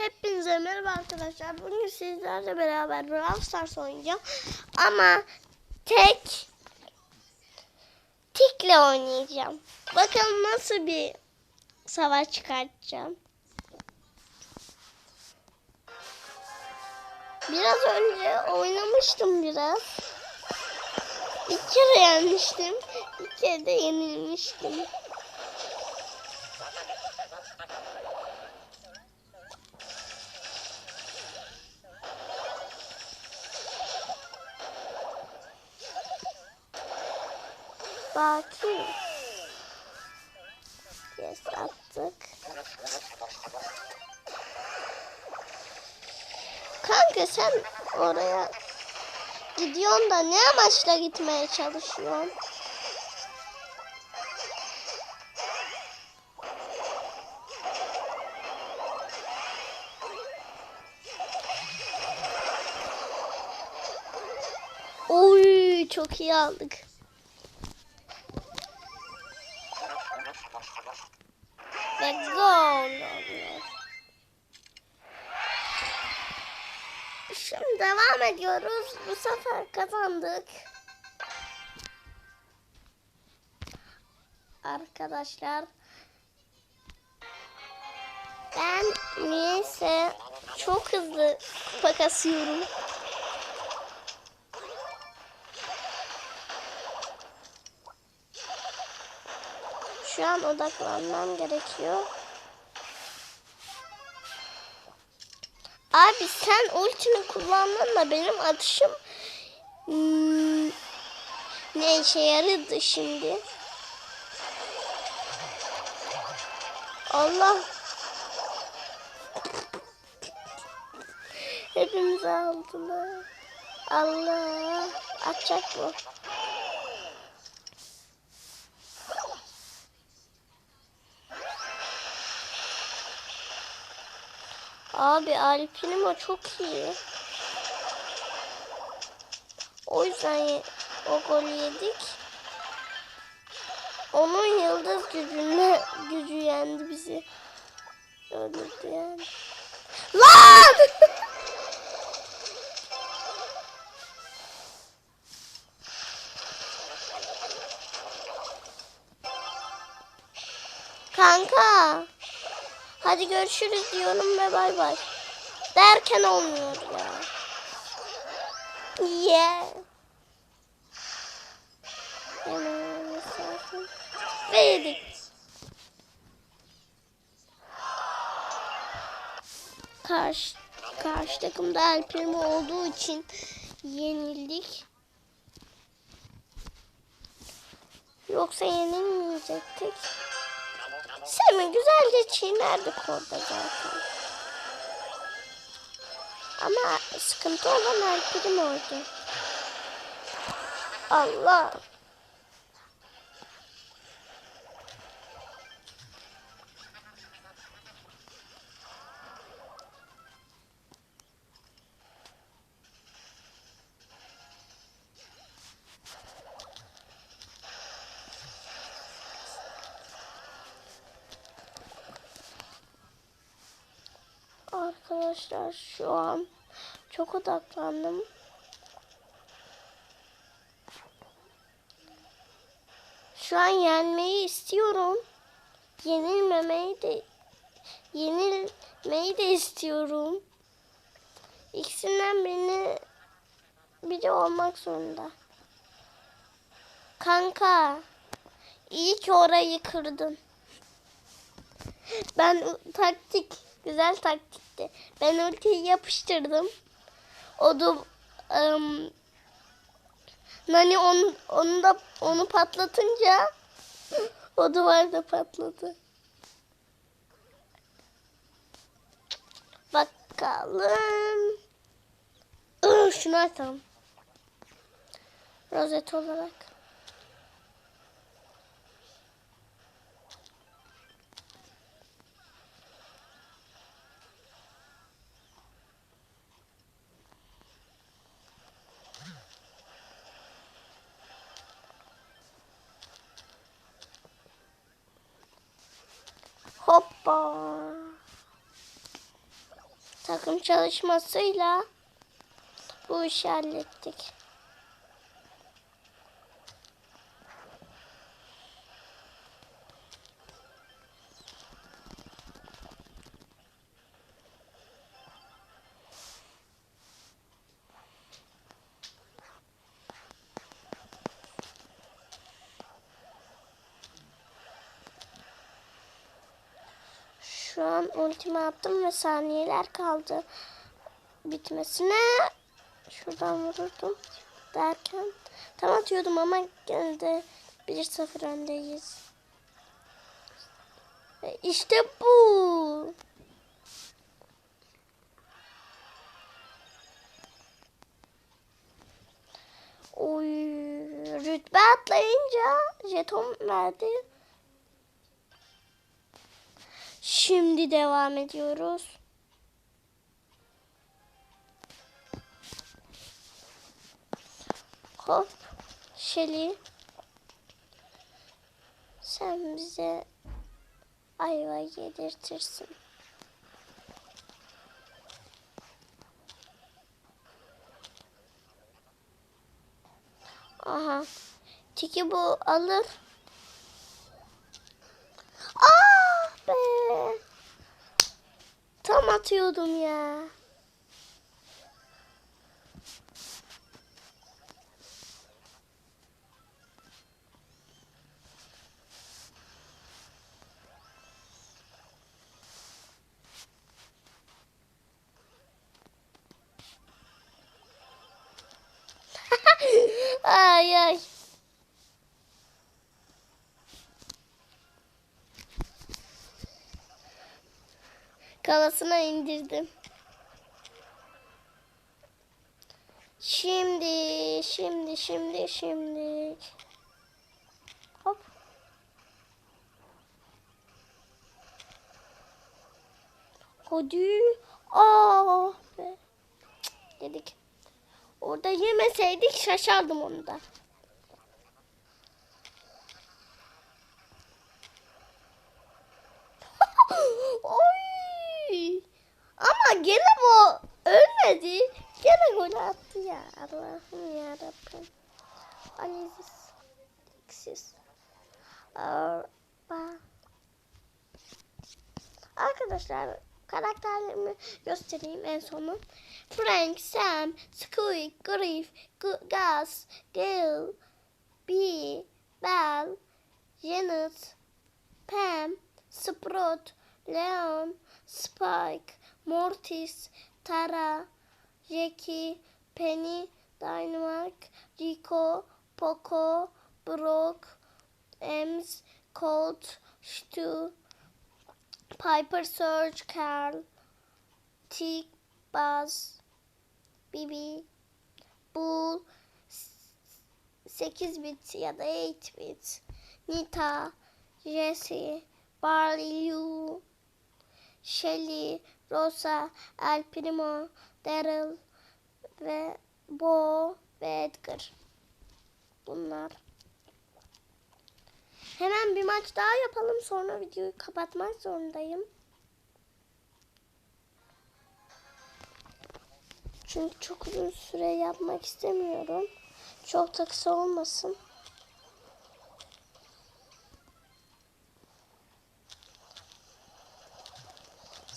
Hepinize merhaba arkadaşlar. Bugün sizlerle beraber Brawl Stars oynayacağım. Ama tek tikle oynayacağım. Bakalım nasıl bir savaş çıkartacağım. Biraz önce oynamıştım biraz. Bir kere yenmiştim. Bir kere de yenilmiştim. Bakayım. Yes attık. Kanka sen oraya gidiyorsun da ne amaçla gitmeye çalışıyorsun? Oy çok iyi aldık. Devam ediyoruz. Bu sefer kazandık. Arkadaşlar ben niyeyse çok hızlı kupa kasıyorum. Şu an odaklanmam gerekiyor. Abi sen ultini kullandın da benim atışım hmm, ne işe yaradı şimdi? Allah. Hepimizi aldılar. Allah. Atacak bu. Abi Alp'in o çok iyi. O yüzden o golü yedik. Onun yıldız gücüne gücü yendi bizi. Öldürdü yani. Görüşürüz diyorum ve bay bay. Derken olmuyor ya. Yeah. Ve yedik. Karşı, karşı takımda El Primo olduğu için yenildik. Yoksa yenilmeyecektik. Semi güzelce çiğnerdik orada zaten. Ama sıkıntı olan Alper'im oldu. Allah. Arkadaşlar şu an çok odaklandım. Şu an yenmeyi istiyorum. Yenilmemeyi de yenilmeyi de istiyorum. İkisinden birini biri olmak zorunda. Kanka, iyi ki orayı kırdın. Ben taktik, güzel taktikti. Ben ultiyi yapıştırdım. O da ım, Nani onu, onu da onu patlatınca o duvar da patladı. Bakalım. Şunu atalım. Rozet olarak. Hoppa. takım çalışmasıyla bu işi hallettik. Şu an ultimi attım ve saniyeler kaldı bitmesine. Şuradan vururdum derken. Tam atıyordum ama gene de 1-0 öndeyiz. Ve işte bu. Oy, rütbe atlayınca jeton verdi. Şimdi devam ediyoruz. Hop. Şeli. Sen bize ayva yedirtirsin. Aha. Tiki bu alır. Ah be. Tam atıyordum ya. ay ay. Kalasına indirdim. Şimdi, şimdi, şimdi, şimdi. Hop. Hadi. Aa. Cık, Dedik. Orada yemeseydik şaşardım onu da. Oy! Ama gene bu ölmedi. Gene gol attı ya. Allah'ım ya Rabbim. Aliziz. Eksiz. Arba. Arkadaşlar karakterlerimi göstereyim en sonu. Frank, Sam, Squeak, Griff, Gu- Gus, Gale, Bee, Belle, Janet, Pam, Sprout, Leon, Spike, Mortis, Tara, Jackie, Penny, Dynamite, Rico, Poco, Brock, Ems, Colt, Stu, Piper, Surge, Carl, Tick, Buzz, Bibi, Bull, 8 bit ya da 8 bit, Nita, Jesse, Barley, Lou, Shelly, Rosa, El Primo, Daryl ve Bo ve Edgar. Bunlar. Hemen bir maç daha yapalım sonra videoyu kapatmak zorundayım. Çünkü çok uzun süre yapmak istemiyorum. Çok da kısa olmasın.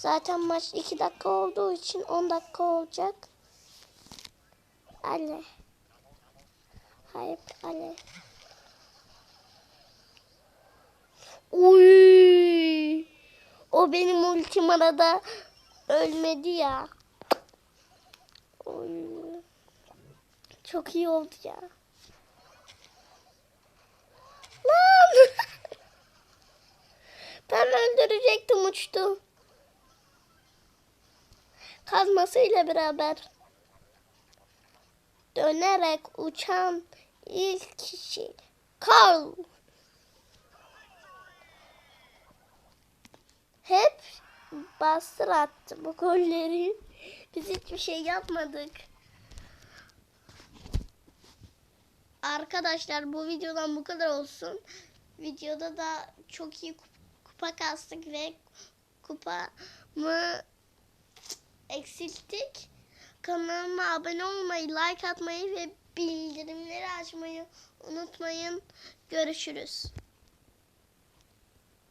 Zaten maç 2 dakika olduğu için 10 dakika olacak. Ale. Hayır ale. Uy. O benim ultim arada ölmedi ya. Oy. Çok iyi oldu ya. Lan! ben öldürecektim uçtu. Kazmasıyla beraber dönerek uçan ilk kişi Carl. Hep bastır attı bu golleri. Biz hiçbir şey yapmadık. Arkadaşlar bu videodan bu kadar olsun. Videoda da çok iyi kup- kupa kastık ve kupamı eksilttik. Kanalıma abone olmayı, like atmayı ve bildirimleri açmayı unutmayın. Görüşürüz.